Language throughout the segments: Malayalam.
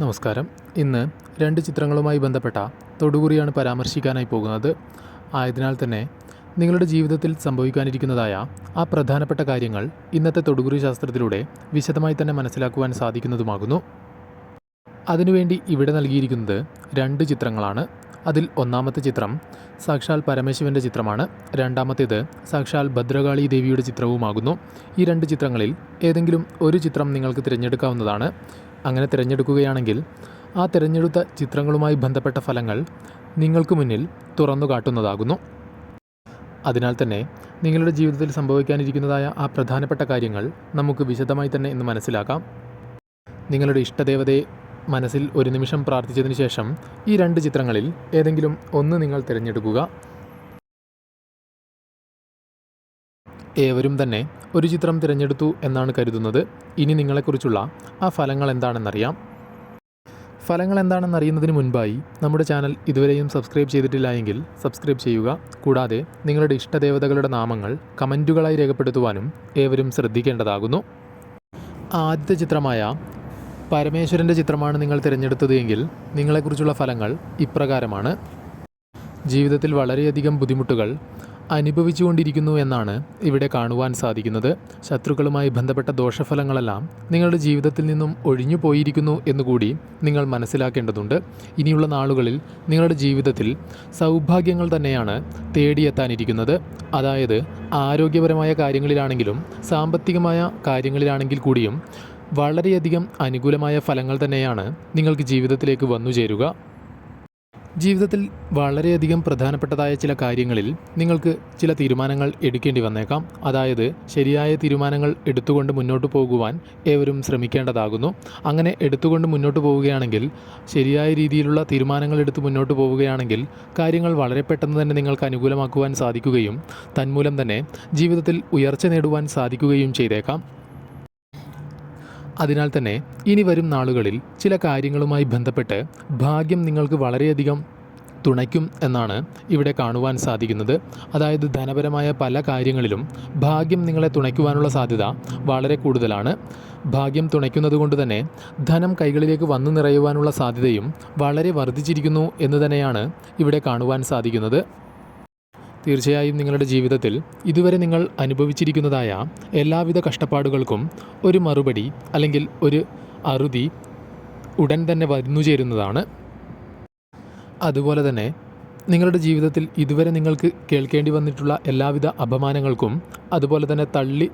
നമസ്കാരം. ഇന്ന് രണ്ട് ചിത്രങ്ങളുമായി ബന്ധപ്പെട്ട തൊടുകുറിയാണ് പരാമർശിക്കാനായി പോകുന്നത്. ആയതിനാൽ തന്നെ നിങ്ങളുടെ ജീവിതത്തിൽ സംഭവിക്കാനിരിക്കുന്നതായ ആ പ്രധാനപ്പെട്ട കാര്യങ്ങൾ ഇന്നത്തെ തൊടുകുറി ശാസ്ത്രത്തിലൂടെ വിശദമായി തന്നെ മനസ്സിലാക്കുവാൻ സാധിക്കുന്നതുമാകുന്നു. അതിനുവേണ്ടി ഇവിടെ നൽകിയിരിക്കുന്നത് രണ്ട് ചിത്രങ്ങളാണ്. അതിൽ ഒന്നാമത്തെ ചിത്രം സാക്ഷാൽ പരമേശ്വരന്റെ ചിത്രമാണ്. രണ്ടാമത്തേത് സാക്ഷാൽ ഭദ്രകാളി ദേവിയുടെ ചിത്രവുമാകുന്നു. ഈ രണ്ട് ചിത്രങ്ങളിൽ ഏതെങ്കിലും ഒരു ചിത്രം നിങ്ങൾക്ക് തിരഞ്ഞെടുക്കാവുന്നതാണ്. അങ്ങനെ തിരഞ്ഞെടുക്കുകയാണെങ്കിൽ ആ തിരഞ്ഞെടുത്ത ചിത്രങ്ങളുമായി ബന്ധപ്പെട്ട ഫലങ്ങൾ നിങ്ങൾക്ക് മുന്നിൽ തുറന്നു കാട്ടുന്നതാകുന്നു. അതിനാൽ തന്നെ നിങ്ങളുടെ ജീവിതത്തിൽ സംഭവിക്കാനിരിക്കുന്നതായ ആ പ്രധാനപ്പെട്ട കാര്യങ്ങൾ നമുക്ക് വിശദമായി തന്നെ ഇന്ന് മനസ്സിലാക്കാം. നിങ്ങളുടെ ഇഷ്ടദേവതയെ മനസ്സിൽ ഒരു നിമിഷം പ്രാർത്ഥിച്ചതിന് ശേഷം ഈ രണ്ട് ചിത്രങ്ങളിൽ ഏതെങ്കിലും ഒന്ന് നിങ്ങൾ തിരഞ്ഞെടുക്കുക. ഏവരും തന്നെ ഒരു ചിത്രം തിരഞ്ഞെടുത്തു എന്നാണ് കരുതുന്നത്. ഇനി നിങ്ങളെക്കുറിച്ചുള്ള ആ ഫലങ്ങൾ എന്താണെന്നറിയാം. ഫലങ്ങൾ എന്താണെന്ന് അറിയുന്നതിന് മുൻപായി നമ്മുടെ ചാനൽ ഇതുവരെയും സബ്സ്ക്രൈബ് ചെയ്തിട്ടില്ല എങ്കിൽ സബ്സ്ക്രൈബ് ചെയ്യുക. കൂടാതെ നിങ്ങളുടെ ഇഷ്ടദേവതകളുടെ നാമങ്ങൾ കമന്റുകളായി രേഖപ്പെടുത്തുവാനും ഏവരും ശ്രദ്ധിക്കേണ്ടതാകുന്നു. ആദ്യത്തെ ചിത്രമായ പരമേശ്വരന്റെ ചിത്രമാണ് നിങ്ങൾ തിരഞ്ഞെടുത്തത് എങ്കിൽ നിങ്ങളെക്കുറിച്ചുള്ള ഫലങ്ങൾ ഇപ്രകാരമാണ്. ജീവിതത്തിൽ വളരെയധികം ബുദ്ധിമുട്ടുകൾ അനുഭവിച്ചുകൊണ്ടിരിക്കുന്നു എന്നാണ് ഇവിടെ കാണുവാൻ സാധിക്കുന്നത്. ശത്രുക്കളുമായി ബന്ധപ്പെട്ട ദോഷഫലങ്ങളെല്ലാം നിങ്ങളുടെ ജീവിതത്തിൽ നിന്നും ഒഴിഞ്ഞു പോയിരിക്കുന്നു എന്നുകൂടി നിങ്ങൾ മനസ്സിലാക്കേണ്ടതുണ്ട്. ഇനിയുള്ള നാളുകളിൽ നിങ്ങളുടെ ജീവിതത്തിൽ സൗഭാഗ്യങ്ങൾ തന്നെയാണ് തേടിയെത്താനിരിക്കുന്നത്. അതായത് ആരോഗ്യപരമായ കാര്യങ്ങളിലാണെങ്കിലും സാമ്പത്തികമായ കാര്യങ്ങളിലാണെങ്കിൽ കൂടിയും വളരെയധികം അനുകൂലമായ ഫലങ്ങൾ തന്നെയാണ് നിങ്ങൾക്ക് ജീവിതത്തിലേക്ക് വന്നു ചേരുക ജീവിതത്തിൽ വളരെയധികം പ്രധാനപ്പെട്ടതായ ചില കാര്യങ്ങളിൽ നിങ്ങൾക്ക് ചില തീരുമാനങ്ങൾ എടുക്കേണ്ടി വന്നേക്കാം. അതായത് ശരിയായ തീരുമാനങ്ങൾ എടുത്തുകൊണ്ട് മുന്നോട്ട് പോകുവാൻ ഏവരും ശ്രമിക്കേണ്ടതാകുന്നു. അങ്ങനെ എടുത്തുകൊണ്ട് മുന്നോട്ട് പോവുകയാണെങ്കിൽ ശരിയായ രീതിയിലുള്ള തീരുമാനങ്ങൾ എടുത്ത് മുന്നോട്ട് പോവുകയാണെങ്കിൽ കാര്യങ്ങൾ വളരെ പെട്ടെന്ന് തന്നെ നിങ്ങൾക്ക് അനുകൂലമാക്കുവാൻ സാധിക്കുകയും തന്മൂലം തന്നെ ജീവിതത്തിൽ ഉയർച്ച നേടുവാൻ സാധിക്കുകയും ചെയ്തേക്കാം. അതിനാൽ തന്നെ ഇനി വരും നാളുകളിൽ ചില കാര്യങ്ങളുമായി ബന്ധപ്പെട്ട് ഭാഗ്യം നിങ്ങൾക്ക് വളരെയധികം തുണയ്ക്കും എന്നാണ് ഇവിടെ കാണുവാൻ സാധിക്കുന്നത്. അതായത് ധനപരമായ പല കാര്യങ്ങളിലും ഭാഗ്യം നിങ്ങളെ തുണയ്ക്കുവാനുള്ള സാധ്യത വളരെ കൂടുതലാണ്. ഭാഗ്യം തുണയ്ക്കുന്നത് കൊണ്ട് തന്നെ ധനം കൈകളിലേക്ക് വന്നു നിറയുവാനുള്ള സാധ്യതയും വളരെ വർദ്ധിച്ചിരിക്കുന്നു എന്ന് തന്നെയാണ് ഇവിടെ കാണുവാൻ സാധിക്കുന്നത്. തീർച്ചയായും നിങ്ങളുടെ ജീവിതത്തിൽ ഇതുവരെ നിങ്ങൾ അനുഭവിച്ചിരിക്കുന്നതായ എല്ലാവിധ കഷ്ടപ്പാടുകൾക്കും ഒരു മറുപടി അല്ലെങ്കിൽ ഒരു അറുതി ഉടൻ തന്നെ വന്നു ചേരുന്നതാണ്. അതുപോലെ തന്നെ നിങ്ങളുടെ ജീവിതത്തിൽ ഇതുവരെ നിങ്ങൾക്ക് കേൾക്കേണ്ടി വന്നിട്ടുള്ള എല്ലാവിധ അപമാനങ്ങൾക്കും അതുപോലെ തന്നെ തള്ളി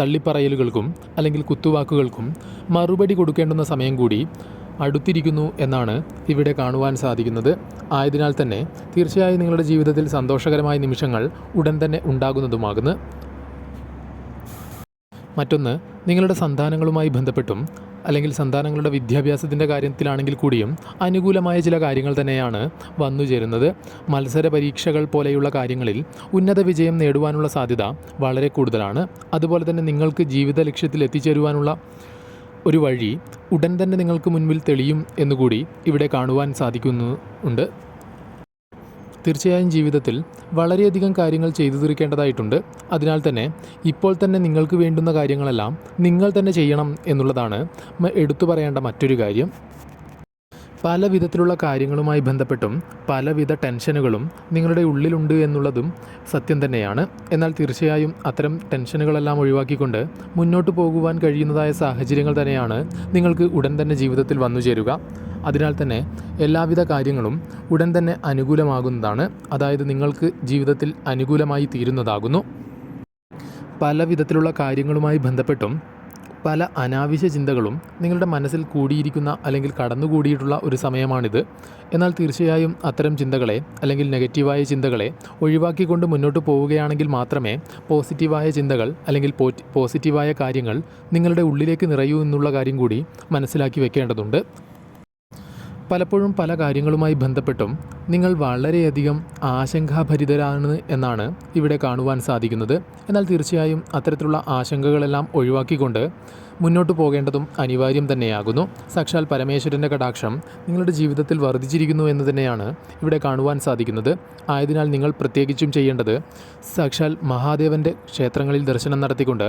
തള്ളിപ്പറയലുകൾക്കും അല്ലെങ്കിൽ കുത്തുവാക്കുകൾക്കും മറുപടി കൊടുക്കേണ്ടുന്ന സമയം കൂടി അടുത്തിരിക്കുന്നു എന്നാണ് ഇവിടെ കാണുവാൻ സാധിക്കുന്നത്. ആയതിനാൽ തന്നെ തീർച്ചയായും നിങ്ങളുടെ ജീവിതത്തിൽ സന്തോഷകരമായ നിമിഷങ്ങൾ ഉടൻ തന്നെ ഉണ്ടാകുന്നതുമാകുന്നു. മറ്റൊന്ന് നിങ്ങളുടെ സന്താനങ്ങളുമായി ബന്ധപ്പെട്ടും അല്ലെങ്കിൽ സന്താനങ്ങളുടെ വിദ്യാഭ്യാസത്തിന്റെ കാര്യത്തിലാണെങ്കിൽ കൂടിയും അനുകൂലമായ ചില കാര്യങ്ങൾ തന്നെയാണ് വന്നു ചേരുന്നത്. മത്സര പരീക്ഷകൾ പോലെയുള്ള കാര്യങ്ങളിൽ ഉന്നത വിജയം നേടുവാനുള്ള സാധ്യത വളരെ കൂടുതലാണ്. അതുപോലെ തന്നെ നിങ്ങൾക്ക് ജീവിത ലക്ഷ്യത്തിൽ എത്തിച്ചേരുവാനുള്ള ഒരു വഴി ഉടൻ തന്നെ നിങ്ങൾക്ക് മുൻപിൽ തെളിയും എന്നുകൂടി ഇവിടെ കാണുവാൻ സാധിക്കുന്നു ഉണ്ട്. തീർച്ചയായും ജീവിതത്തിൽ വളരെയധികം കാര്യങ്ങൾ ചെയ്തു തീർക്കേണ്ടതായിട്ടുണ്ട്. അതിനാൽ തന്നെ ഇപ്പോൾ തന്നെ നിങ്ങൾക്ക് വേണ്ടുന്ന കാര്യങ്ങളെല്ലാം നിങ്ങൾ തന്നെ ചെയ്യണം എന്നുള്ളതാണ് എടുത്തു പറയേണ്ട മറ്റൊരു കാര്യം. പല വിധത്തിലുള്ള കാര്യങ്ങളുമായി ബന്ധപ്പെട്ടും പലവിധ ടെൻഷനുകളും നിങ്ങളുടെ ഉള്ളിലുണ്ട് എന്നുള്ളതും സത്യം തന്നെയാണ്. എന്നാൽ തീർച്ചയായും അത്തരം ടെൻഷനുകളെല്ലാം ഒഴിവാക്കിക്കൊണ്ട് മുന്നോട്ട് പോകുവാൻ കഴിയുന്നതായ സാഹചര്യങ്ങൾ തന്നെയാണ് നിങ്ങൾക്ക് ഉടൻ തന്നെ ജീവിതത്തിൽ വന്നു ചേരുക. അതിനാൽ തന്നെ എല്ലാവിധ കാര്യങ്ങളും ഉടൻ തന്നെ അനുകൂലമാകുന്നതാണ്. അതായത് നിങ്ങൾക്ക് ജീവിതത്തിൽ അനുകൂലമായി തീരുന്നതാകുന്നു. പല വിധത്തിലുള്ള കാര്യങ്ങളുമായി ബന്ധപ്പെട്ടും പല അനാവശ്യ ചിന്തകളും നിങ്ങളുടെ മനസ്സിൽ കൂടിയിരിക്കുന്ന അല്ലെങ്കിൽ കടന്നുകൂടിയിട്ടുള്ള ഒരു സമയമാണിത്. എന്നാൽ തീർച്ചയായും അത്തരം ചിന്തകളെ അല്ലെങ്കിൽ നെഗറ്റീവായ ചിന്തകളെ ഒഴിവാക്കിക്കൊണ്ട് മുന്നോട്ട് പോവുകയാണെങ്കിൽ മാത്രമേ പോസിറ്റീവായ ചിന്തകൾ അല്ലെങ്കിൽ പോസിറ്റീവായ കാര്യങ്ങൾ നിങ്ങളുടെ ഉള്ളിലേക്ക് നിറയൂ എന്നുള്ള കാര്യം കൂടി മനസ്സിലാക്കി വെക്കേണ്ടതുണ്ട്. പലപ്പോഴും പല കാര്യങ്ങളുമായി ബന്ധപ്പെട്ടും നിങ്ങൾ വളരെയധികം ആശങ്കാഭരിതരാണ് എന്നാണ് ഇവിടെ കാണുവാൻ സാധിക്കുന്നത്. എന്നാൽ തീർച്ചയായും അത്തരത്തിലുള്ള ആശങ്കകളെല്ലാം ഒഴിവാക്കിക്കൊണ്ട് മുന്നോട്ട് പോകേണ്ടതും അനിവാര്യം തന്നെയാകുന്നു. സാക്ഷാൽ പരമേശ്വരന്റെ കടാക്ഷം നിങ്ങളുടെ ജീവിതത്തിൽ വർദ്ധിച്ചിരിക്കുന്നു എന്ന് തന്നെയാണ് ഇവിടെ കാണുവാൻ സാധിക്കുന്നത്. ആയതിനാൽ നിങ്ങൾ പ്രത്യേകിച്ചും ചെയ്യേണ്ടത് സാക്ഷാൽ മഹാദേവന്റെ ക്ഷേത്രങ്ങളിൽ ദർശനം നടത്തിക്കൊണ്ട്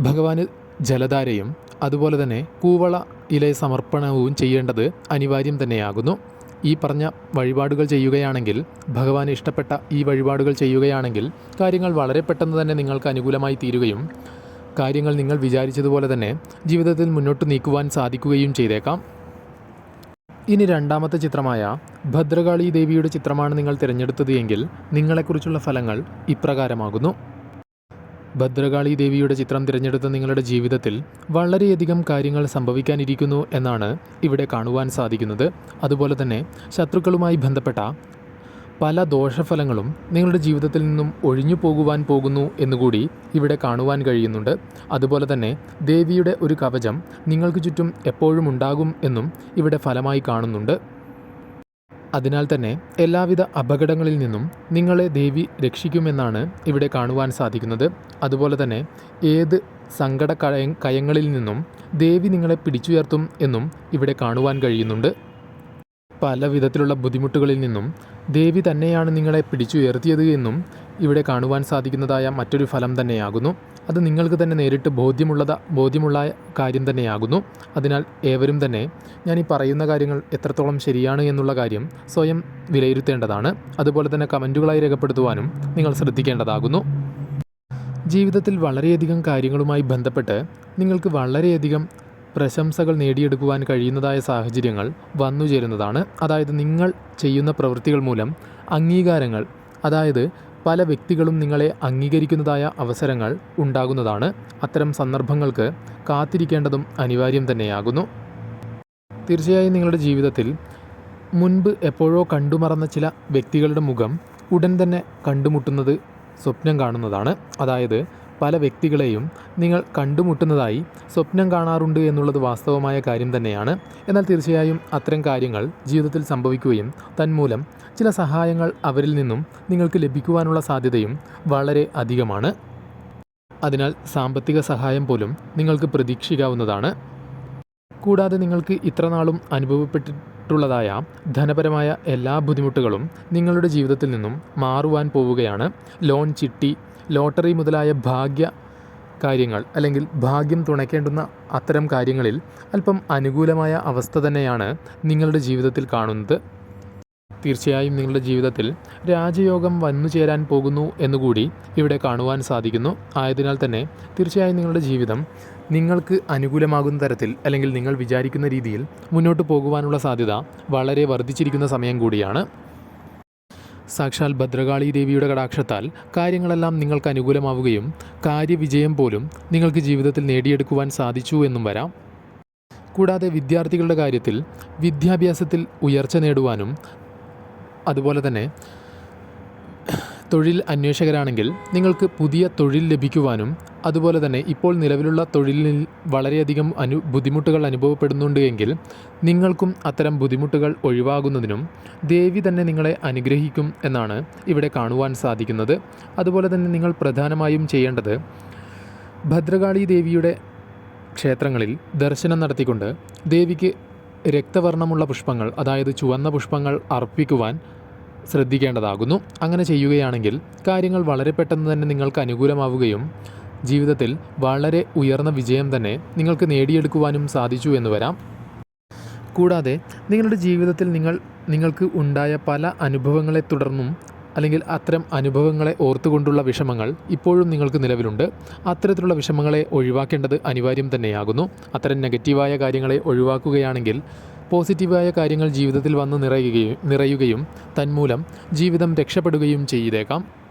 ഭഗവാന് ജലധാരയും അതുപോലെ തന്നെ കൂവള ഇല സമർപ്പണവും ചെയ്യേണ്ടത് അനിവാര്യം തന്നെയാകുന്നു. ഈ പറഞ്ഞ വഴിപാടുകൾ ചെയ്യുകയാണെങ്കിൽ ഭഗവാന് ഇഷ്ടപ്പെട്ട ഈ വഴിപാടുകൾ ചെയ്യുകയാണെങ്കിൽ കാര്യങ്ങൾ വളരെ പെട്ടെന്ന് തന്നെ നിങ്ങൾക്ക് അനുകൂലമായി തീരുകയും കാര്യങ്ങൾ നിങ്ങൾ വിചാരിച്ചതുപോലെ തന്നെ ജീവിതത്തിൽ മുന്നോട്ട് നീക്കുവാൻ സാധിക്കുകയും ചെയ്തേക്കാം. ഇനി രണ്ടാമത്തെ ചിത്രമായ ഭദ്രകാളി ദേവിയുടെ ചിത്രമാണ് നിങ്ങൾ തിരഞ്ഞെടുത്തത് എങ്കിൽ നിങ്ങളെക്കുറിച്ചുള്ള ഫലങ്ങൾ ഇപ്രകാരമാകുന്നു. ഭദ്രകാളി ദേവിയുടെ ചിത്രം തിരഞ്ഞെടുത്ത നിങ്ങളുടെ ജീവിതത്തിൽ വളരെയധികം കാര്യങ്ങൾ സംഭവിക്കാനിരിക്കുന്നു എന്നാണ് ഇവിടെ കാണുവാൻ സാധിക്കുന്നത്. അതുപോലെ തന്നെ ശത്രുക്കളുമായി ബന്ധപ്പെട്ട പല ദോഷഫലങ്ങളും നിങ്ങളുടെ ജീവിതത്തിൽ നിന്നും ഒഴിഞ്ഞു പോകുവാൻ പോകുന്നു എന്നുകൂടി ഇവിടെ കാണുവാൻ കഴിയുന്നുണ്ട്. അതുപോലെ തന്നെ ദേവിയുടെ ഒരു കവചം നിങ്ങൾക്ക് ചുറ്റും എപ്പോഴും ഉണ്ടാകും എന്നും ഇവിടെ ഫലമായി കാണുന്നുണ്ട്. അതിനാൽ തന്നെ എല്ലാവിധ അപകടങ്ങളിൽ നിന്നും നിങ്ങളെ ദേവി രക്ഷിക്കുമെന്നാണ് ഇവിടെ കാണുവാൻ സാധിക്കുന്നത്. അതുപോലെ തന്നെ ഏത് സങ്കട കയ കയങ്ങളിൽ നിന്നും ദേവി നിങ്ങളെ പിടിച്ചുയർത്തും എന്നും ഇവിടെ കാണുവാൻ കഴിയുന്നുണ്ട്. പല വിധത്തിലുള്ള ബുദ്ധിമുട്ടുകളിൽ നിന്നും ദേവി തന്നെയാണ് നിങ്ങളെ പിടിച്ചുയർത്തിയത് എന്നും ഇവിടെ കാണുവാൻ സാധിക്കുന്നതായ മറ്റൊരു ഫലം തന്നെയാകുന്നു. അത് നിങ്ങൾക്ക് തന്നെ നേരിട്ട് ബോധ്യമുള്ളത ബോധ്യമുള്ള കാര്യം തന്നെയാകുന്നു. അതിനാൽ ഏവരും തന്നെ ഞാൻ ഈ പറയുന്ന കാര്യങ്ങൾ എത്രത്തോളം ശരിയാണ് എന്നുള്ള കാര്യം സ്വയം വിലയിരുത്തേണ്ടതാണ്. അതുപോലെ തന്നെ കമന്റുകളായി രേഖപ്പെടുത്തുവാനും നിങ്ങൾ ശ്രദ്ധിക്കേണ്ടതാകുന്നു. ജീവിതത്തിൽ വളരെയധികം കാര്യങ്ങളുമായി ബന്ധപ്പെട്ട് നിങ്ങൾക്ക് വളരെയധികം പ്രശംസകൾ നേടിയെടുക്കുവാൻ കഴിയുന്നതായ സാഹചര്യങ്ങൾ വന്നു ചേരുന്നതാണ്. അതായത് നിങ്ങൾ ചെയ്യുന്ന പ്രവൃത്തികൾ മൂലം അംഗീകാരങ്ങൾ അതായത് പല വ്യക്തികളും നിങ്ങളെ അംഗീകരിക്കുന്നതായ അവസരങ്ങൾ ഉണ്ടാകുന്നതാണ്. അത്തരം സന്ദർഭങ്ങൾക്ക് കാത്തിരിക്കേണ്ടതും അനിവാര്യം തന്നെയാകുന്നു. തീർച്ചയായും നിങ്ങളുടെ ജീവിതത്തിൽ മുൻപ് എപ്പോഴോ കണ്ടുമറന്ന ചില വ്യക്തികളുടെ മുഖം ഉടൻ തന്നെ കണ്ടുമുട്ടുന്നത് സ്വപ്നം കാണുന്നതാണ്. അതായത് പല വ്യക്തികളെയും നിങ്ങൾ കണ്ടുമുട്ടുന്നതായി സ്വപ്നം കാണാറുണ്ട് എന്നുള്ളത് വാസ്തവമായ കാര്യം തന്നെയാണ്. എന്നാൽ തീർച്ചയായും അത്തരം കാര്യങ്ങൾ ജീവിതത്തിൽ സംഭവിക്കുകയും തന്മൂലം ചില സഹായങ്ങൾ അവരിൽ നിന്നും നിങ്ങൾക്ക് ലഭിക്കുവാനുള്ള സാധ്യതയും വളരെ അധികമാണ്. അതിനാൽ സാമ്പത്തിക സഹായം പോലും നിങ്ങൾക്ക് പ്രതീക്ഷിക്കാവുന്നതാണ്. കൂടാതെ നിങ്ങൾക്ക് ഇത്രനാളും അനുഭവപ്പെട്ടിട്ടുള്ളതായ ധനപരമായ എല്ലാ ബുദ്ധിമുട്ടുകളും നിങ്ങളുടെ ജീവിതത്തിൽ നിന്നും മാറുവാൻ പോവുകയാണ്. ലോൺ ചിട്ടി ലോട്ടറി മുതലായ ഭാഗ്യ കാര്യങ്ങൾ അല്ലെങ്കിൽ ഭാഗ്യം തുണയ്ക്കേണ്ടുന്ന അത്തരം കാര്യങ്ങളിൽ അല്പം അനുകൂലമായ അവസ്ഥ തന്നെയാണ് നിങ്ങളുടെ ജീവിതത്തിൽ കാണുന്നത്. തീർച്ചയായും നിങ്ങളുടെ ജീവിതത്തിൽ രാജയോഗം വന്നു ചേരാൻ പോകുന്നു എന്നുകൂടി ഇവിടെ കാണുവാൻ സാധിക്കുന്നു. ആയതിനാൽ തന്നെ തീർച്ചയായും നിങ്ങളുടെ ജീവിതം നിങ്ങൾക്ക് അനുകൂലമാകുന്ന തരത്തിൽ അല്ലെങ്കിൽ നിങ്ങൾ വിചാരിക്കുന്ന രീതിയിൽ മുന്നോട്ട് പോകുവാനുള്ള സാധ്യത വളരെ വർദ്ധിച്ചിരിക്കുന്ന സമയം കൂടിയാണ്. സാക്ഷാൽ ഭദ്രകാളി ദേവിയുടെ കടാക്ഷത്താൽ കാര്യങ്ങളെല്ലാം നിങ്ങൾക്ക് അനുകൂലമാവുകയും കാര്യവിജയം പോലും നിങ്ങൾക്ക് ജീവിതത്തിൽ നേടിയെടുക്കുവാൻ സാധിച്ചു എന്നും വരാം. കൂടാതെ വിദ്യാർത്ഥികളുടെ കാര്യത്തിൽ വിദ്യാഭ്യാസത്തിൽ ഉയർച്ച നേടുവാനും അതുപോലെ തന്നെ തൊഴിൽ അന്വേഷകരാണെങ്കിൽ നിങ്ങൾക്ക് പുതിയ തൊഴിൽ ലഭിക്കുവാനും അതുപോലെ തന്നെ ഇപ്പോൾ നിലവിലുള്ള തൊഴിലിൽ വളരെയധികം അനു ബുദ്ധിമുട്ടുകൾ അനുഭവപ്പെടുന്നുണ്ട് എങ്കിൽ നിങ്ങൾക്കും അത്തരം ബുദ്ധിമുട്ടുകൾ ഒഴിവാകുന്നതിനും ദേവി തന്നെ നിങ്ങളെ അനുഗ്രഹിക്കും എന്നാണ് ഇവിടെ കാണുവാൻ സാധിക്കുന്നത്. അതുപോലെ തന്നെ നിങ്ങൾ പ്രധാനമായും ചെയ്യേണ്ടത് ഭദ്രകാളി ദേവിയുടെ ക്ഷേത്രങ്ങളിൽ ദർശനം നടത്തിക്കൊണ്ട് ദേവിക്ക് രക്തവർണമുള്ള പുഷ്പങ്ങൾ അതായത് ചുവന്ന പുഷ്പങ്ങൾ അർപ്പിക്കുവാൻ ശ്രദ്ധിക്കേണ്ടതാകുന്നു. അങ്ങനെ ചെയ്യുകയാണെങ്കിൽ കാര്യങ്ങൾ വളരെ പെട്ടെന്ന് തന്നെ നിങ്ങൾക്ക് അനുകൂലമാവുകയും ജീവിതത്തിൽ വളരെ ഉയർന്ന വിജയം തന്നെ നിങ്ങൾക്ക് നേടിയെടുക്കുവാനും സാധിച്ചു എന്ന് വരാം. കൂടാതെ നിങ്ങളുടെ ജീവിതത്തിൽ നിങ്ങൾ നിങ്ങൾക്ക് ഉണ്ടായ പല അനുഭവങ്ങളെ തുടർന്നും അല്ലെങ്കിൽ അത്തരം അനുഭവങ്ങളെ ഓർത്തുകൊണ്ടുള്ള വിഷമങ്ങൾ ഇപ്പോഴും നിങ്ങൾക്ക് നിലവിലുണ്ട്. അത്തരത്തിലുള്ള വിഷമങ്ങളെ ഒഴിവാക്കേണ്ടത് അനിവാര്യം തന്നെയാകുന്നു. അത്തരം നെഗറ്റീവായ കാര്യങ്ങളെ ഒഴിവാക്കുകയാണെങ്കിൽ പോസിറ്റീവായ കാര്യങ്ങൾ ജീവിതത്തിൽ വന്ന് നിറയുകയും നിറയുകയും തന്മൂലം ജീവിതം രക്ഷപ്പെടുകയും ചെയ്തേക്കാം.